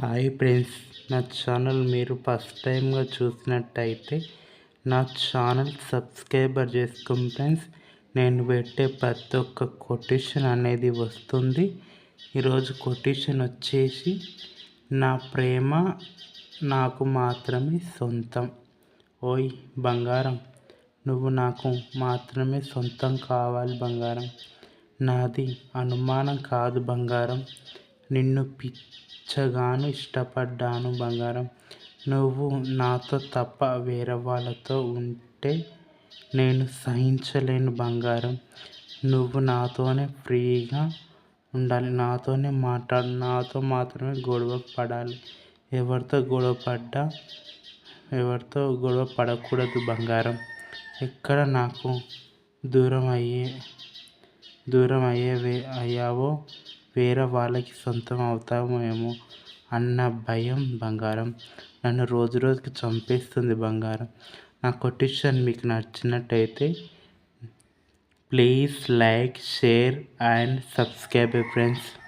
Hi friends నా channel మీరు first టైంగా చూసినట్టయితే నా ఛానల్ సబ్స్క్రైబర్ చేసుకోండి ఫ్రెండ్స్. నేను పెట్టే ప్రతి ఒక్క కొటేషన్ అనేది వస్తుంది. ఈరోజు కొటేషన్ వచ్చేసి నా ప్రేమ నాకు మాత్రమే సొంతం. ఓయ్ బంగారం నువ్వు నాకు మాత్రమే సొంతం కావాలి బంగారం. నాది అనుమానం కాదు బంగారం. నిన్ను పిచ్చగాను ఇష్టపడ్డాను బంగారం. నువ్వు నాతో తప్ప వేరే వాళ్ళతో ఉంటే నేను సహించలేను బంగారం. నువ్వు నాతోనే ఫ్రీగా ఉండాలి. నాతోనే మాట్లాడు. నాతో మాత్రమే గొడవ పడాలి. ఎవరితో గొడవ పడ్డా ఎవరితో గొడవ పడకూడదు బంగారం. ఎక్కడ నాకు దూరం అయ్యే దూరం అయ్యే అయ్యావో వేరే వాళ్ళకి సొంతం అవుతామేమో అన్న భయం బంగారం. నన్ను రోజు రోజుకి చంపేస్తుంది బంగారం. నా కొటేషన్ మీకు నచ్చినట్టయితే please like share and subscribe friends.